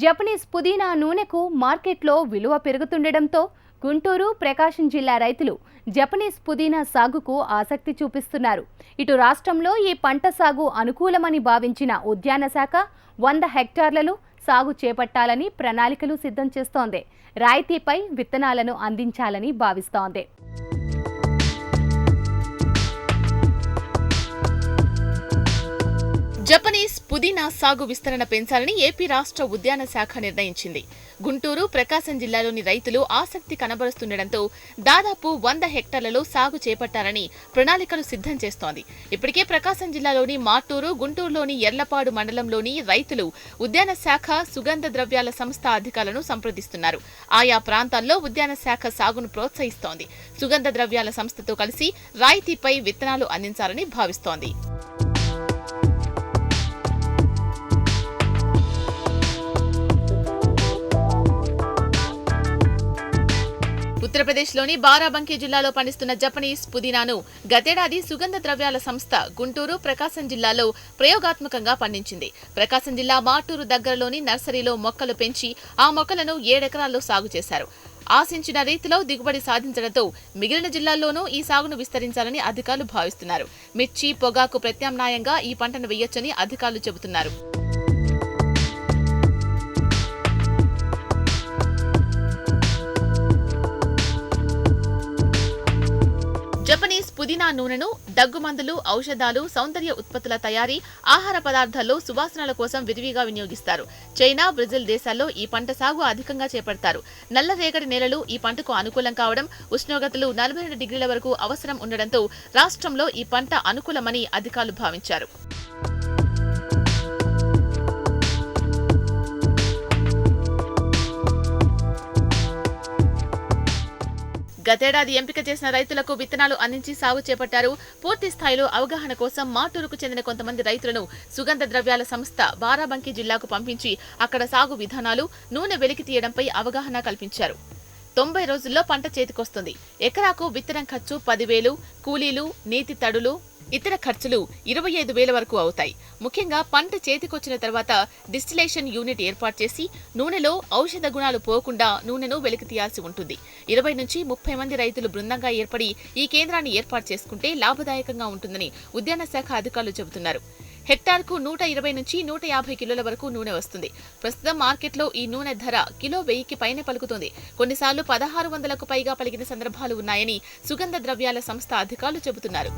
Japanese పుదీనా నూనెకు మార్కెట్లో విలువ పెరుగుతుండటంతో గుంటూరు ప్రకాశం జిల్లా రైతులు జపనీస్ పుదీనా సాగుకు ఆసక్తి చూపిస్తున్నారు. ఇటు రాష్ట్రంలో ఈ పంట సాగు అనుకూలమని భావించిన ఉద్యాన శాఖ వంద హెక్టార్లలో సాగు చేపట్టాలని ప్రణాళికలు సిద్ధం చేస్తోంది. రాయితీపై విత్తనాలను అందించాలని భావిస్తోంది. సాగు విస్తరణ పెంచాలని ఏపీ రాష్ట్ర ఉద్యాన శాఖ నిర్ణయించింది. గుంటూరు ప్రకాశం జిల్లాలోని రైతులు ఆసక్తి కనబరుస్తుండటంతో దాదాపు వంద హెక్టార్లలో సాగు చేపట్టాలని ప్రణాళికలు సిద్ధం చేస్తోంది. ఇప్పటికే ప్రకాశం జిల్లాలోని మాటూరు గుంటూరులోని ఎర్లపాడు మండలంలోని రైతులు ఉద్యాన శాఖ సుగంధ ద్రవ్యాల సంస్థ అధికారులను సంప్రదిస్తున్నారు. ఆయా ప్రాంతాల్లో ఉద్యాన శాఖ సాగును ప్రోత్సహిస్తోంది. సుగంధ ద్రవ్యాల సంస్థతో కలిసి రాయితీపై విత్తనాలు అందించాలని భావిస్తోంది. ఉత్తరప్రదేశ్లోని బారాబంకీ జిల్లాలో పండిస్తున్న జపనీస్ పుదీనాను గతేడాది సుగంధ ద్రవ్యాల సంస్థ గుంటూరు ప్రకాశం జిల్లాలో ప్రయోగాత్మకంగా పండించింది. ప్రకాశం జిల్లా మాటూరు దగ్గరలోని నర్సరీలో మొక్కలు పెంచి ఆ మొక్కలను ఏడెకరాల్లో సాగు చేశారు. ఆశించిన రీతిలో దిగుబడి సాధించడంతో మిగిలిన జిల్లాల్లోనూ ఈ సాగును విస్తరించాలని అధికారులు భావిస్తున్నారు. మిర్చి పొగాకు ప్రత్యామ్నాయంగా ఈ పంటను వేయొచ్చని అధికారులు చెబుతున్నారు. పుదీనా నూనెను దగ్గుమందులు ఔషధాలు సౌందర్య ఉత్పత్తుల తయారీ ఆహార పదార్థాల్లో సువాసనల కోసం విరివిగా వినియోగిస్తారు. చైనా బ్రెజిల్ దేశాల్లో ఈ పంట సాగు అధికంగా చేపడతారు. నల్లరేగడి నేలలు ఈ పంటకు అనుకూలం కావడం ఉష్ణోగ్రతలు నలభై రెండు డిగ్రీల వరకు అవసరం ఉండడంతో రాష్ట్రంలో ఈ పంట అనుకూలమని అధికారులు భావించారు. గతేడాది ఎంపిక చేసిన రైతులకు విత్తనాలు అందించి సాగు చేపట్టారు. పూర్తి స్థాయిలో అవగాహన కోసం మాటూరుకు చెందిన కొంతమంది రైతులను సుగంధ ద్రవ్యాల సంస్థ బారాబంకి జిల్లాకు పంపించి అక్కడ సాగు విధానాలు నూనె వెలికి తీయడంపై అవగాహన కల్పించారు. తొంభై రోజుల్లో పంట చేతికొస్తుంది. ఎకరాకు విత్తనం ఖర్చు పదివేలు కూలీలు నీతి తడులు ఇతర ఖర్చులు ఇరవై ఐదు వేల వరకు అవుతాయి. ముఖ్యంగా పంట చేతికొచ్చిన తర్వాత డిస్టిలేషన్ యూనిట్ ఏర్పాటు చేసి నూనెలో ఔషధ గుణాలు పోకుండా నూనెను వెలికి తీయాల్సి ఉంటుంది. ఇరవై నుంచి ముప్పై మంది రైతులు బృందంగా ఏర్పడి ఈ కేంద్రాన్ని ఏర్పాటు చేసుకుంటే లాభదాయకంగా ఉంటుందని ఉద్యాన శాఖ అధికారులు చెబుతున్నారు. హెక్టార్కు నూట ఇరవై నుంచి నూట యాభై కిలోల వరకు నూనె వస్తుంది. ప్రస్తుతం మార్కెట్లో ఈ నూనె ధర కిలో వెయ్యికి పైనే పలుకుతుంది. కొన్నిసార్లు పదహారు వందలకు పైగా పలికిన సందర్భాలు ఉన్నాయని సుగంధ ద్రవ్యాల సంస్థ అధికారులు చెబుతున్నారు.